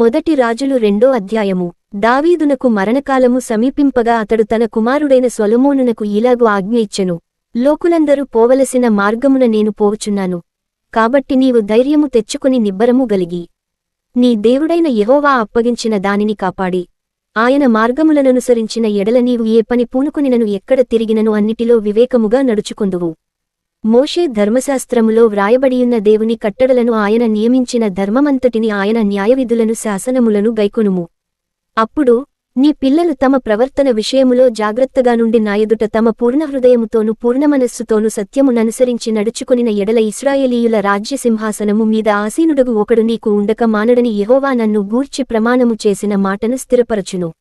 మొదటి రాజులు రెండో అధ్యాయము. దావీదునకు మరణకాలము సమీపింపగా అతడు తన కుమారుడైన సొలొమోనునకు ఇలాగు ఆజ్ఞ ఇచ్చెను. లోకులందరూ పోవలసిన మార్గమున నేను పోవుచున్నాను. కాబట్టి నీవు ధైర్యము తెచ్చుకుని నిబ్బరము గలిగి. నీ దేవుడైన యహోవా అప్పగించిన దానిని కాపాడి. ఆయన మార్గములననుసరించిన ఎడల నీవు ఏ పని పూనుకునినను ఎక్కడ తిరిగినను అన్నిటిలో వివేకముగా నడుచుకుందువు. మోషే ధర్మశాస్త్రములో వ్రాయబడియున్న దేవుని కట్టడలను ఆయన నియమించిన ధర్మమంతటిని ఆయన న్యాయవిధులను శాసనములను గైకొనుము. అప్పుడు నీ పిల్లలు తమ ప్రవర్తన విషయములో జాగ్రత్తగా నుండి నాయదుట తమ పూర్ణ హృదయముతోను పూర్ణమనస్సుతోను సత్యముననుసరించి నడుచుకునిన ఎడల ఇస్రాయేలీయుల రాజ్యసింహాసనము మీద ఆసీనుడగు ఒకడు నీకు ఉండక మానడని యెహోవా నన్ను గూర్చి ప్రమాణము చేసిన మాటను స్థిరపరచును.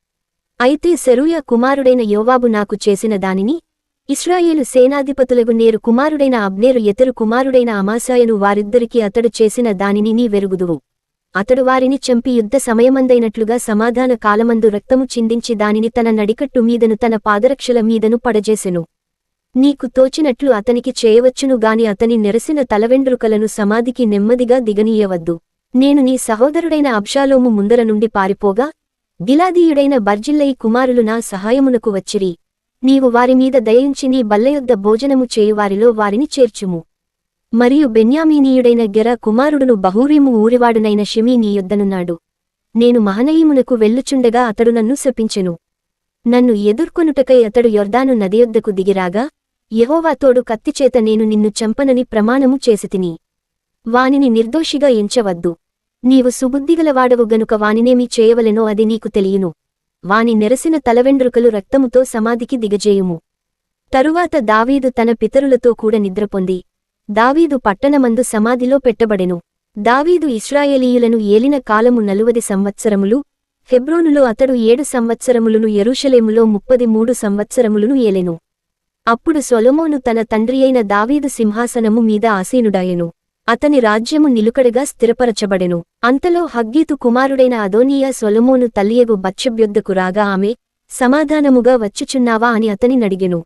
అయితే సెరూయ కుమారుడైన యోవాబు నాకు చేసిన దానిని ఇస్రాయేలు సేనాధిపతులకు నేరు కుమారుడైన అబ్నేరు ఎతరు కుమారుడైన అమాసాయను వారిద్దరికీ అతడు చేసిన దానిని నీ వెరుగుదువు. అతడు వారిని చంపి యుద్ధ సమయమందైనట్లుగా సమాధాన కాలమందు రక్తము చిందించి దానిని తన నడికట్టు మీదను తన పాదరక్షల మీదను పడజేసెను. నీకు తోచినట్లు అతనికి చేయవచ్చును గాని అతని నెరసిన తలవెండ్రుకలను సమాధికి నెమ్మదిగా దిగనీయవద్దు. నేను నీ సహోదరుడైన అబ్షాలోము ముందర నుండి పారిపోగా గిలాదీయుడైన బర్జిల్లయి కుమారులు నా సహాయమునకు వచ్చిరి. నీవు వారిమీద దయించి నీ బల్లయుద్ధ భోజనము చేయువారిలో వారిని చేర్చుము. మరియు బెన్యామీనీయుడైన గెర కుమారుడును బహూరీము ఊరివాడునైన షిమీ నీ యొద్దనున్నాడు. నేను మహనయీమునకు వెళ్ళుచుండగా అతడు నన్ను శపించెను. నన్ను ఎదుర్కొనుటకై అతడు యొర్దాను నదియొద్దకు దిగిరాగా యహోవాతోడు కత్తిచేత నేను నిన్ను చంపనని ప్రమాణము చేసితిని. వానిని నిర్దోషిగా ఎంచవద్దు. నీవు సుబుద్ధిగలవాడవు గనుక వానినేమి చేయవలెనో అది నీకు తెలియను. వాని నెరసిన తలవెండ్రుకలు రక్తముతో సమాధికి దిగజేయుము. తరువాత దావీదు తన పితరులతో కూడా నిద్రపొంది దావీదు పట్టణమందు సమాధిలో పెట్టబడెను. దావీదు ఇస్రాయేలీయులను ఏలిన కాలము నలువది సంవత్సరములు హెబ్రోనులో అతడు ఏడు సంవత్సరములను ఎరుషలేములో ముప్పది మూడు సంవత్సరములను ఏలెను. అప్పుడు సొలొమోను తన తండ్రియైన దావీదు సింహాసనము మీద ఆసీనుడాయెను అతని రాజ్యము నిలుకడగా స్థిరపరచబడెను. అంతలో హగ్గీతు కుమారుడైన అదోనియా సొలమోను తల్లియగు బచ్చబ్యొద్దకు రాగా ఆమె సమాధానముగా వచ్చుచున్నావా? అని అతని నడిగెను.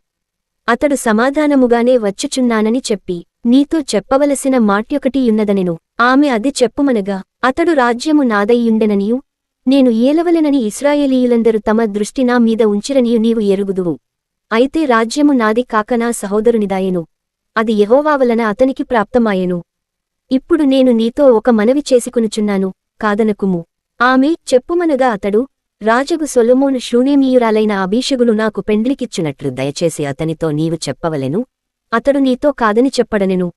అతడు సమాధానముగానే వచ్చుచున్నానని చెప్పి నీతో చెప్పవలసిన మాట్యొకటియున్నదనెను ఆమె అది చెప్పుమనగా అతడు రాజ్యము నాదయ్యుండెననియు. నేను ఏలవలెనని ఇస్రాయేలీయులందరూ తమ దృష్టి నా మీద ఉంచిరనియు నీవు ఎరుగుదువు. అయితే రాజ్యము నాది కాక నా సహోదరునిదాయెను. అది యెహోవా వలన అతనికి ప్రాప్తమాయెను. ఇప్పుడు నేను నీతో ఒక మనవి చేసుకునుచున్నాను కాదనకుము. ఆమె చెప్పుమనగా అతడు రాజగు సొలమోను శూనేమీయురాలైన అభీషగును నాకు పెండ్లికిచ్చునట్లు దయచేసి అతనితో నీవు చెప్పవలెను. అతడు నీతో కాదని చెప్పడనెను.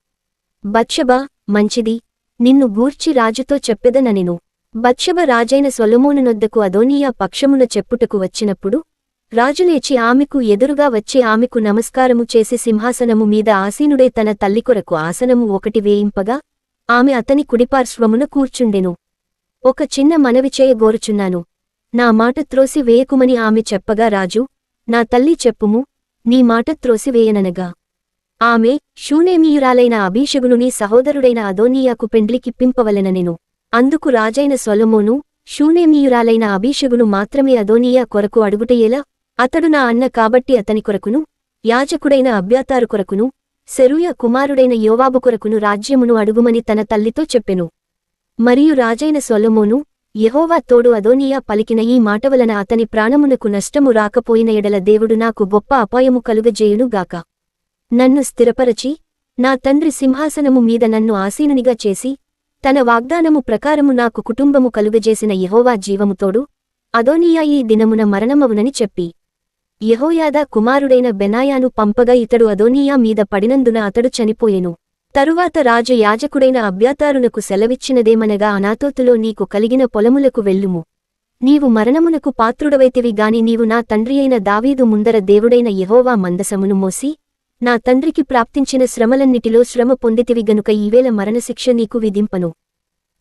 బత్షబ మంచిది. నిన్ను గూర్చి రాజుతో చెప్పెదననెను. బత్షబ రాజైన సొలమోనునొద్దకు అదోనియా పక్షమున చెప్పుటకు వచ్చినప్పుడు రాజులేచి ఆమెకు ఎదురుగా వచ్చి ఆమెకు నమస్కారము చేసి సింహాసనము మీద ఆసీనుడే తన తల్లి కొరకు ఆసనము ఒకటి వేయింపగా ఆమె అతని కుడిపార్శ్వమున కూర్చుండెను. ఒక చిన్న మనవి చేయగోరుచున్నాను నా మాట త్రోసి వేయకుమని ఆమె చెప్పగా రాజు నా తల్లి చెప్పుము నీ మాట త్రోసి వేయననగా. ఆమె శూనేమీయురాలైన అభిషగును నీ సహోదరుడైన అదోనియాకు పెండ్లికిప్పింపవలెననెను అందుకు రాజైన సొలొమోను శూనేమీయురాలైన అభిషగును మాత్రమే అదోనియా కొరకు అడుగుటయేలా అతడు నా అన్న కాబట్టి అతని కొరకును యాజకుడైన అభ్యాతారు కొరకును సెరూయ కుమారుడైన యోవాబు కొరకును రాజ్యమును అడుగుమని తన తల్లితో చెప్పెను. మరియు రాజైన సొలమోను యహోవా తోడు అదోనియా పలికిన ఈ మాట వలన అతని ప్రాణమునకు నష్టము రాకపోయిన ఎడల దేవుడు నాకు గొప్ప అపాయము కలుగజేయునుగాక నన్ను స్థిరపరచి నా తండ్రి సింహాసనము మీద నన్ను ఆసీనునిగా చేసి తన వాగ్దానము ప్రకారము నాకు కుటుంబము కలుగజేసిన యహోవా జీవముతోడు అదోనియా ఈ దినమున మరణమవునని చెప్పి. యెహోయాదా కుమారుడైన బెనాయాను పంపగా ఇతడు అదోనియా మీద పడినందున అతడు చనిపోయెను. తరువాత రాజు యాజకుడైన అభ్యాతారునకు సెలవిచ్చినదేమనగా అనాతోతులో నీకు కలిగిన పొలములకు వెళ్ళుము. నీవు మరణమునకు పాత్రుడవైతివి గాని నీవు నా తండ్రియైన దావీదు ముందర దేవుడైన యహోవా మందసమును మోసి నా తండ్రికి ప్రాప్తించిన శ్రమలన్నిటిలో శ్రమ పొందితివి గనుక ఈవేళ మరణశిక్ష నీకు విధింపను.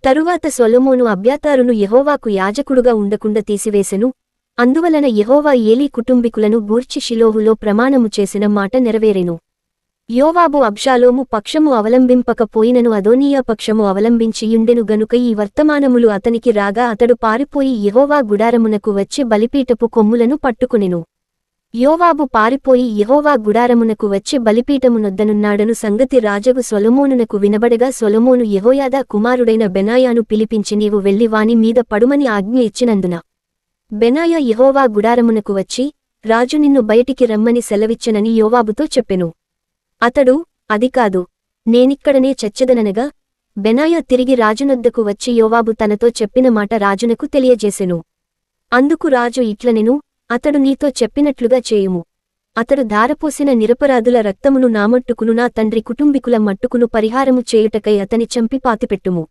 తరువాత సొలొమోను అభ్యాతారును యహోవాకు యాజకుడుగా ఉండకుండా తీసివేసెను అందువలన యహోవా ఏలీ కుటుంబీకులను గూర్చి షిలోహులో ప్రమాణము చేసిన మాట నెరవేరెను. యోవాబు అబ్షాలోము పక్షము అవలంబింపకపోయినను అదోనియా పక్షము అవలంబించియుండెను గనుక ఈ వర్తమానములు అతనికి రాగా అతడు పారిపోయి యెహోవా గుడారమునకు వచ్చి బలిపీటపు కొమ్ములను పట్టుకునెను. యోవాబు పారిపోయి యహోవా గుడారమునకు వచ్చి బలిపీటమునొద్దనున్నాడను సంగతి రాజగు సొలమోనునకు వినబడగా సొలమోను యహోయాదా కుమారుడైన బెనాయాను పిలిపించి నీవు వెళ్ళి వాని మీద పడుమని ఆజ్ఞ ఇచ్చినందున. బెనాయ యెహోవా గుడారమునకు వచ్చి రాజు నిన్ను బయటికి రమ్మని సెలవిచ్చనని యోవాబుతో చెప్పెను. అతడు అది కాదు నేనిక్కడనే చచ్చదననగా బెనాయ తిరిగి రాజునొద్దకు వచ్చి యోవాబు తనతో చెప్పిన మాట రాజునకు తెలియజేసెను. అందుకు రాజు ఇట్లనెను అతడు నీతో చెప్పినట్లుగా చేయుము. అతడు ధారపోసిన నిరపరాధుల రక్తమును నామట్టుకును నా తండ్రి కుటుంబికుల మట్టుకును పరిహారము చేయుటకై అతని చంపి పాతిపెట్టుము.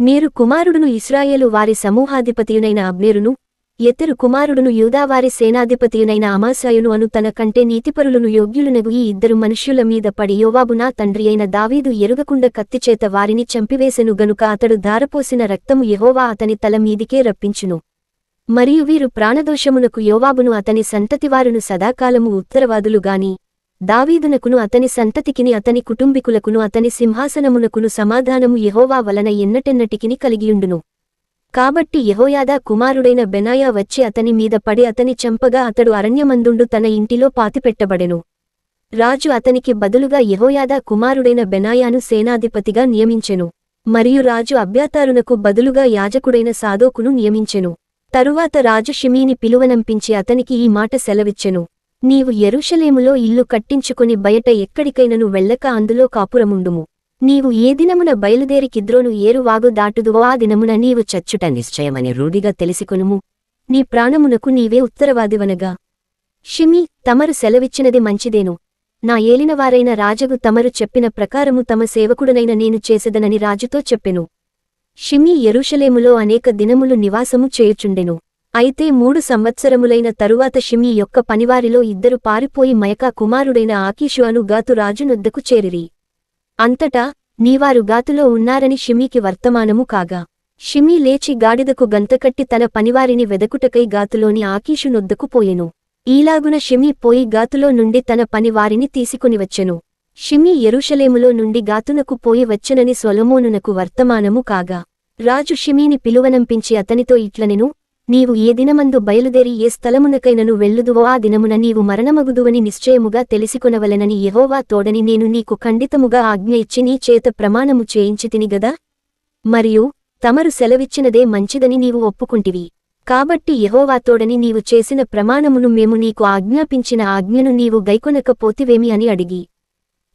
మీరు కుమారుడును ఇస్రాయేలు వారి సమూహాధిపతియునైన అబ్నేరును ఎత్తెరు కుమారుడును యూదావారి సేనాధిపతియునైన అమాసాయును అను తన కంటే నీతిపరులను యోగ్యులునగు ఈ ఇద్దరు మనుష్యుల మీద పడి యోవాబు నా తండ్రి అయిన దావీదు ఎరుగకుండ కత్తిచేత వారిని చంపివేసెను గనుక అతడు ధారపోసిన రక్తము యెహోవా అతని తల మీదికే రప్పించును. మరియు వీరు ప్రాణదోషమునకు యోవాబును అతని సంతతివారును సదాకాలము ఉత్తరవాదులుగాని దావీదునకును అతని సంతతికిని అతని కుటుంబికులకును అతని సింహాసనమునకును సమాధానము యెహోవా వలన ఎన్నటెన్నటికిని కలిగియుండును. కాబట్టి యహోయాదా కుమారుడైన బెనాయా వచ్చి అతని మీద పడి అతని చంపగా అతడు అరణ్యమందుండు తన ఇంటిలో పాతిపెట్టబడెను. రాజు అతనికి బదులుగా యహోయాదా కుమారుడైన బెనాయాను సేనాధిపతిగా నియమించెను. మరియు రాజు అభ్యాతారునకు బదులుగా యాజకుడైన సాదోకును నియమించెను. తరువాత రాజు షిమీని పిలువనంపించి అతనికి ఈ మాట సెలవిచ్చెను. నీవు ఎరుషలేములో ఇల్లు కట్టించుకుని బయట ఎక్కడికైనను వెళ్ళక అందులో కాపురముండుము. నీవు ఏ దినమున బయలుదేరి కిద్రోను ఏరువాగు దాటుదువో ఆ దినమున నీవు చచ్చుట నిశ్చయమని రూఢిగా తెలిసికొనుము. నీ ప్రాణమునకు నీవే ఉత్తరవాదివనగా. షిమి తమరు సెలవిచ్చినది మంచిదేను. నా ఏలినవారైన రాజగు తమరు చెప్పిన ప్రకారము తమ సేవకుడనైన నేను చేసెదనని రాజుతో చెప్పెను. షిమి ఎరుషలేములో అనేక దినములు నివాసము చేయుచుండెను. అయితే మూడు సంవత్సరములైన తరువాత షిమి యొక్క పనివారిలో ఇద్దరు పారిపోయి మయకా కుమారుడైన ఆకీషు అను గాతు రాజునొద్దకు చేరిరి. అంతటా నీవారు గాతులో ఉన్నారని షిమీకి వర్తమానము కాగా. షిమీ లేచి గాడిదకు గంతకట్టి తన పనివారిని వెదకుటకై గాతులోని ఆకీషునొద్దకు పోయెను ఈలాగున షిమీ పోయి గాతులో నుండి తన పనివారిని తీసుకునివచ్చెను షిమీ ఎరుషలేములో నుండి గాతునకు పోయి వచ్చెనని సొలమోనునకు వర్తమానము కాగా. రాజు షిమీని పిలువనంపించి అతనితో ఇట్లనెను నీవు ఏ దినమందు బయలుదేరి ఏ స్థలమునకైనను వెళ్ళుదువో ఆ దినమున నీవు మరణమగుదువని నిశ్చయముగా తెలిసికొనవలెనని యహోవా తోడని నేను నీకు ఖండితముగా ఆజ్ఞ ఇచ్చి నీ చేత ప్రమాణము చేయించితిని గదా? మరియు తమరు సెలవిచ్చినదే మంచిదని నీవు ఒప్పుకుంటివి. కాబట్టి యెహోవాతోడని నీవు చేసిన ప్రమాణమును మేము నీకు ఆజ్ఞాపించిన ఆజ్ఞను నీవు గైకొనకపోతివేమి అని అడిగి.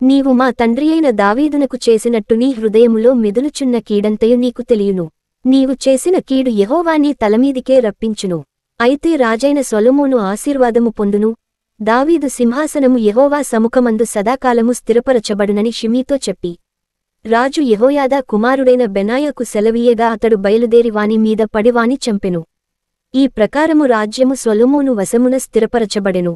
నీవు మా తండ్రియైన దావీదునకు చేసినట్టు నీ హృదయములో మెదులుచున్న కీడంతయు నీకు తెలియును. నీవు చేసిన కీడు యహోవాని తలమీదికే రప్పించును. అయితే రాజైన స్వలుమోను ఆశీర్వాదము పొందును. దావీదు సింహాసనము యహోవా సముఖమందు సదాకాలము స్థిరపరచబడునని షిమీతో చెప్పి. రాజు యహోయాదా కుమారుడైన బెనాయకు సెలవీయగా అతడు బయలుదేరి వాని మీద పడివాని చంపెను. ఈ ప్రకారము రాజ్యము సొలొమోను వశమున స్థిరపరచబడెను.